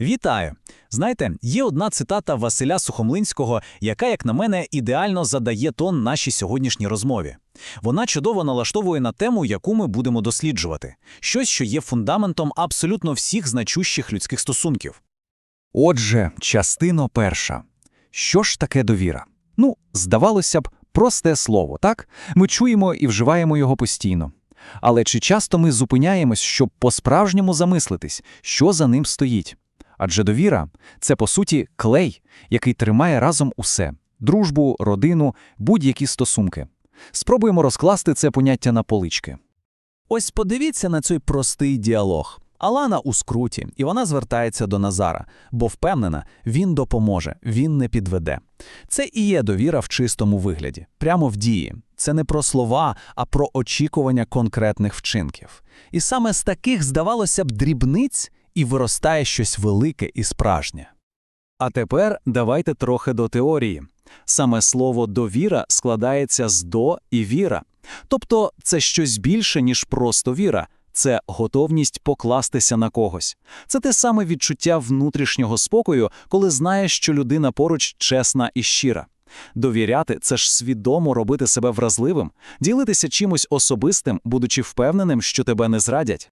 Вітаю! Знаєте, є одна цитата Василя Сухомлинського, яка, як на мене, ідеально задає тон нашій сьогоднішній розмові. Вона чудово налаштовує на тему, яку ми будемо досліджувати. Щось, що є фундаментом абсолютно всіх значущих людських стосунків. Отже, частина перша. Що ж таке довіра? Ну, здавалося б, просте слово, так? Ми чуємо і вживаємо його постійно. Але чи часто ми зупиняємось, щоб по-справжньому замислитись, що за ним стоїть? Адже довіра – це, по суті, клей, який тримає разом усе – дружбу, родину, будь-які стосунки. Спробуємо розкласти це поняття на полички. Ось подивіться на цей простий діалог. Алана у скруті, і вона звертається до Назара, бо впевнена, він допоможе, він не підведе. Це і є довіра в чистому вигляді, прямо в дії. Це не про слова, а про очікування конкретних вчинків. І саме з таких, здавалося б, дрібниць і виростає щось велике і справжнє. А тепер давайте трохи до теорії. Саме слово довіра складається з до і віра. Тобто це щось більше, ніж просто віра. Це готовність покластися на когось. Це те саме відчуття внутрішнього спокою, коли знаєш, що людина поруч чесна і щира. Довіряти це ж свідомо робити себе вразливим, ділитися чимось особистим, будучи впевненим, що тебе не зрадять.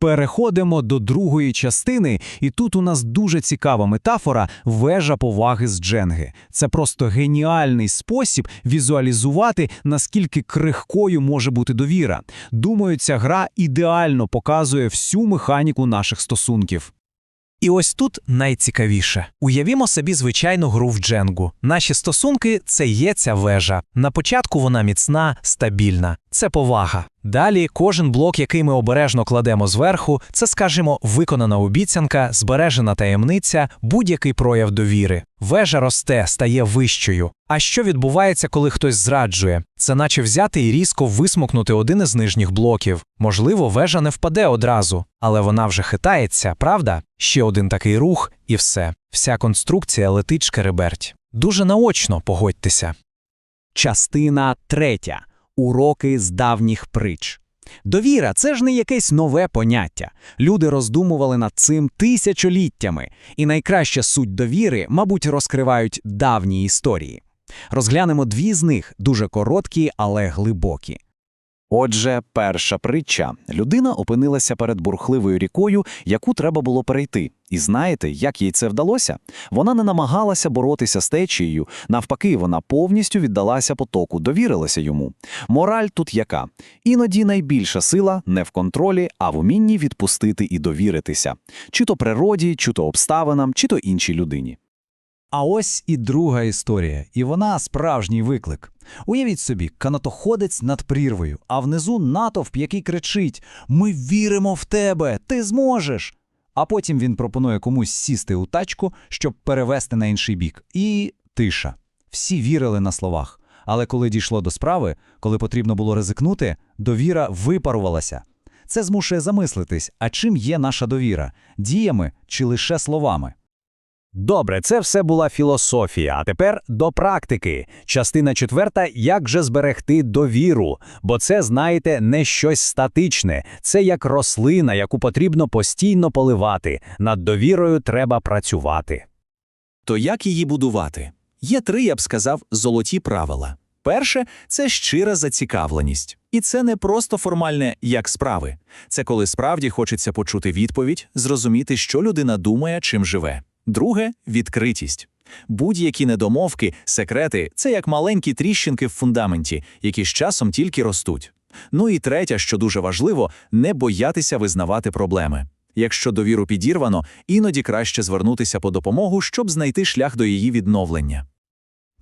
Переходимо до другої частини, і тут у нас дуже цікава метафора вежа поваги з дженги. Це просто геніальний спосіб візуалізувати, наскільки крихкою може бути довіра. Думаю, ця гра ідеально показує всю механіку наших стосунків. І ось тут найцікавіше. Уявімо собі звичайну гру в дженгу. Наші стосунки це є ця вежа. На початку вона міцна, стабільна. Це повага. Далі кожен блок, який ми обережно кладемо зверху, це, скажімо, виконана обіцянка, збережена таємниця, будь-який прояв довіри. Вежа росте, стає вищою. А що відбувається, коли хтось зраджує? Це наче взяти і різко висмокнути один із нижніх блоків. Можливо, вежа не впаде одразу, але вона вже хитається, правда? Ще один такий рух, і все. Вся конструкція летить шкереберть. Дуже наочно, погодьтеся. Частина третя. Уроки з давніх притч. Довіра це ж не якесь нове поняття. Люди роздумували над цим тисячоліттями, і найкраща суть довіри, мабуть, розкривають давні історії. Розглянемо дві з них, дуже короткі, але глибокі. Отже, перша притча. Людина опинилася перед бурхливою рікою, яку треба було перейти. І знаєте, як їй це вдалося? Вона не намагалася боротися з течією, навпаки, вона повністю віддалася потоку, довірилася йому. Мораль тут яка? Іноді найбільша сила не в контролі, а в умінні відпустити і довіритися. Чи то природі, чи то обставинам, чи то іншій людині. А ось і друга історія, і вона справжній виклик. Уявіть собі, канатоходець над прірвою, а внизу натовп, який кричить: Ми віримо в тебе, ти зможеш. А потім він пропонує комусь сісти у тачку, щоб перевести на інший бік. І тиша. Всі вірили на словах. Але коли дійшло до справи, коли потрібно було ризикнути, довіра випарувалася. Це змушує замислитись, а чим є наша довіра діями чи лише словами? Добре, це все була філософія. А тепер до практики. Частина четверта як же зберегти довіру. Бо це, знаєте, не щось статичне, це як рослина, яку потрібно постійно поливати. Над довірою треба працювати. То як її будувати? Є три, я б сказав, золоті правила. Перше це щира зацікавленість. І це не просто формальне як справи. Це коли справді хочеться почути відповідь, зрозуміти, що людина думає, чим живе. Друге відкритість. Будь-які недомовки, секрети це як маленькі тріщинки в фундаменті, які з часом тільки ростуть. Ну і третє, що дуже важливо, не боятися визнавати проблеми. Якщо довіру підірвано, іноді краще звернутися по допомогу, щоб знайти шлях до її відновлення.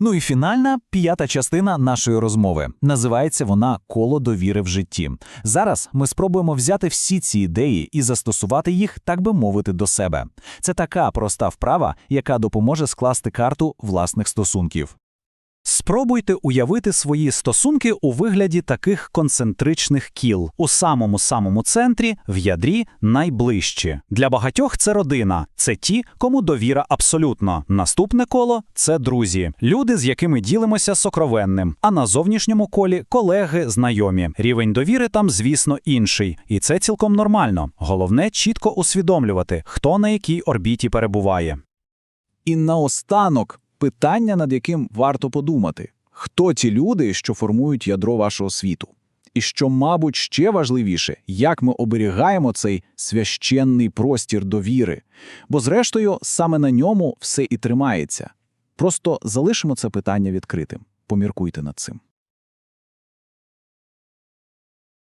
Ну і фінальна п'ята частина нашої розмови. Називається вона Коло довіри в житті. Зараз ми спробуємо взяти всі ці ідеї і застосувати їх, так би мовити, до себе. Це така проста вправа, яка допоможе скласти карту власних стосунків. Спробуйте уявити свої стосунки у вигляді таких концентричних кіл. У самому-самому центрі, в ядрі, найближчі. Для багатьох це родина, це ті, кому довіра абсолютно. Наступне коло це друзі, люди, з якими ділимося сокровенним. А на зовнішньому колі колеги, знайомі. Рівень довіри там, звісно, інший. І це цілком нормально. Головне чітко усвідомлювати, хто на якій орбіті перебуває. І наостанок питання, над яким варто подумати: хто ті люди, що формують ядро вашого світу? І що, мабуть, ще важливіше, як ми оберігаємо цей священний простір довіри. Бо, зрештою, саме на ньому все і тримається. Просто залишимо це питання відкритим. Поміркуйте над цим.